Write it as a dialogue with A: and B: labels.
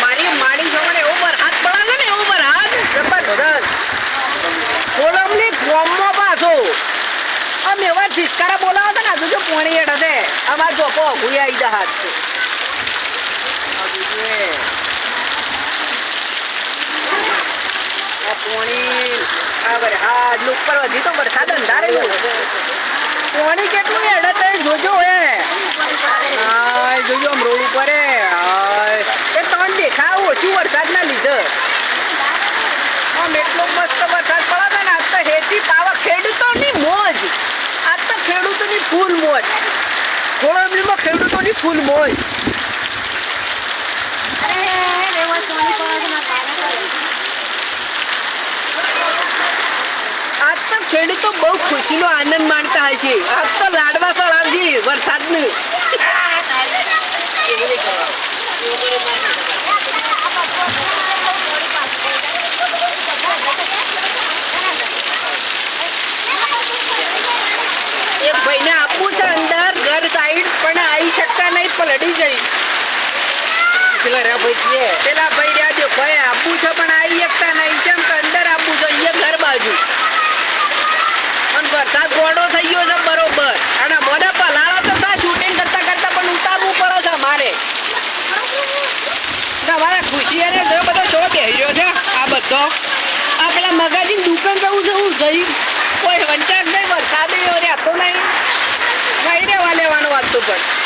A: મારી માડી જોડે એવો વરસાદ પડે છે ને એવો વરસાદ જબરદસ્ત ફોર્મમાં પાછો. આમ એવા ચિસ્કારા બોલાવો તો ને જો પોણી હેઠ હશે. અમાર જોકો ભૂઈ આવી જા હાથ પોણી, આ વરસાદ ઉપર વધી તો વરસાદ અંધારે પોણી કેટલું એડ છે જોજો હે હાય જોજો આમ રોડ ઉપર હે હાય એ તમને દેખાવ ઓછું વરસાદના લીધે આમ એટલો મસ્ત વરસાદ પડે છે ને આજ તો હેતી પાવા ખેડૂતોની મોજ આજ તો ખેડૂતોની ફૂલ મોજ કોળંબીમાં ખેડૂતોની ફૂલ મોજ આજ તો ખેડૂતો બહુ ખુશીનો આનંદ માણતા હશે આજ તો લાડવા સળાવજી વરસાદનું એક ભાઈને આપવું છે અંદર ઘર સાઈડ પણ આવી શકતા નહીં પલડી જઈ
B: પેલા રે ભાઈ કે.
A: પેલા ભાઈ રહ્યા જો ભાઈ આપવું છે પણ આવી શકતા નહીં. કેમ કે અંદર આપવું છે અહીંયા ઘર બાજુ. પણ વરસાદ ગોડો થઈ ગયો છે બરોબર. અને મને પલાળો તો થાય શૂટિંગ કરતા કરતા પણ ઉતારવું પડે છે મારે. તમારા ખુશી અને જો બધો શો બેસી છે આ બધો. આ પેલા મગાજી દુકાન જવું છે હું જઈ. કોઈ Exacto.